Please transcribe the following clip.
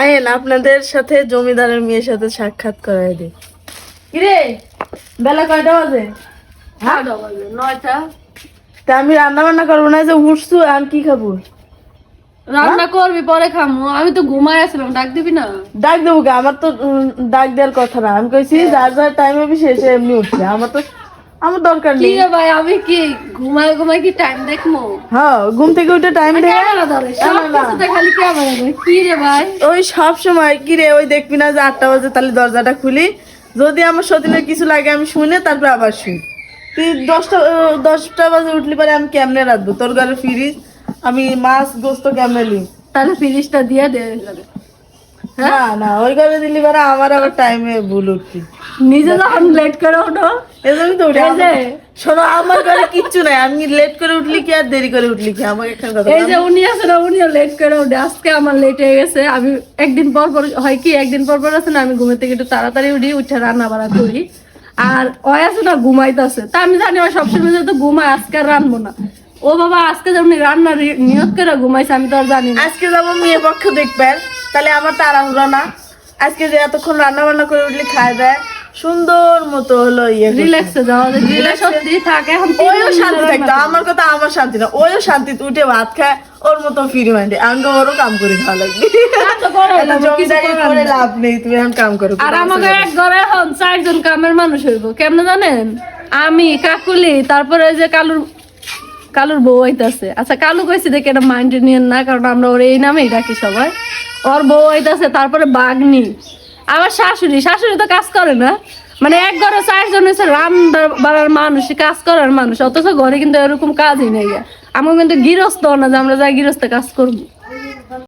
আয়েন আপনাদের সাথে জমিদারের মেয়ের সাথে সাক্ষাৎ করাই দিই। কিরে? বেলা কয়টা বাজে? হ্যাঁ? নয়টা? তা আমি রান্না বান্না করব না যে উঠছু আর কি খাব? রান্না করবি পরে খামু। আমি তো ঘুমাই আসলাম ডাক দিবি না? ডাক দেবো গা, আমার তো ডাক দেওয়ার কথা না। আমি কইছি যার যার টাইম হবে সে এমনি উঠছে। আমার তো আমার দরকার কি নেই। রে ভাই আমি কি ঘুমাই ঘুমাই কি টাইম দেখব? হ্যাঁ ঘুম থেকে উঠে টাইম কিছুতে খালি ক্যামেরা ধরে কি রে ভাই? ওই সব সময় কি রে ওই দেখবি না যে আটটা বাজে তাহলে দরজাটা খুলি। যদি আমার সতীনের কিছু লাগে আমি শুনে তারপর আবার শুই। তুই দশটা দশটা বাজে উঠলি পরে আমি কেমনে রাখব। তোর ঘরে ফিরিস আমি মাছ গোস্ত কেমনে লি তাহলে ফিরিসটা দিয়ে দে। না না ওই ঘরে দিলি পরে আমার আবার টাইমে ভুল উঠতি নিজে যখন লেট করে ওঠো এজন্য তো উঠে যে শোনো আমার ঘরে কিচ্ছু নাই আমি লেট করে উঠলি কি আর দেরি করে উঠলি কি? আমাকে একটা কথা এই যে উনি আছে না উনিও লেট করে ওঠে আজকে আমার লেট হয়ে গেছে আমি একদিন পর পর হয় কি একদিন পর পর আছে না আমি ঘুমের থেকে একটু তাড়াতাড়ি উঠি উঠে রান্না বাড়া করি। আর ওই আছে না ঘুমাইতেছে। তা আমি জানি ও সবসময় যেহেতু ঘুমায় আজকে আর রানবো না। ও বাবা আজকে যেমন রান্না নিয়ত করে ঘুমাইছে আমি তো আর জানি না। আজকে যাব মেয়ে পক্ষ দেখবেন তাহলে আমার তাড়াহুড়ো না। আজকে যে এতক্ষণ রান্না বান্না করে উঠলি খায় দেয়। সুন্দর মতো হলো ইয়ে রিল্যাক্সে যাওয়া সত্যি থাকে এখন ওইও শান্তি থাকতো আমার কথা আমার শান্তি না। ওইও শান্তিতে উঠে ভাত খায় ওর মতো ফ্রি মাইন্ডে আমাকে ওরও কাম করে খাওয়া লাগবে। তা তো করো, এত কিছু জমিদারি করে লাভ নেই তুমি এখন কাম করো আর আমাকে এক ঘরে এখন চারজন কামের মানুষ হইব কেমনে জানেন? আমি কাকুলি তারপরে ওই যে কালুর কালুর বউ আইতাছে। আচ্ছা কালু কইছি দেখে এটা মাইন্ড নিয়ে না কারণ আমরা ওর এই নামেই ডাকি সবাই। ওর বউ আইতাছে, তারপরে বাগনি। আবার শাশুড়ি শাশুড়ি তো কাজ করে না। মানে এক ঘরে চারজন হচ্ছে রাম বাড়ার মানুষ কাজ করার মানুষ। অথচ ঘরে কিন্তু এরকম কাজই নেই। আমার কিন্তু গৃহস্থ না যে আমরা যাই গৃহস্থ কাজ করব।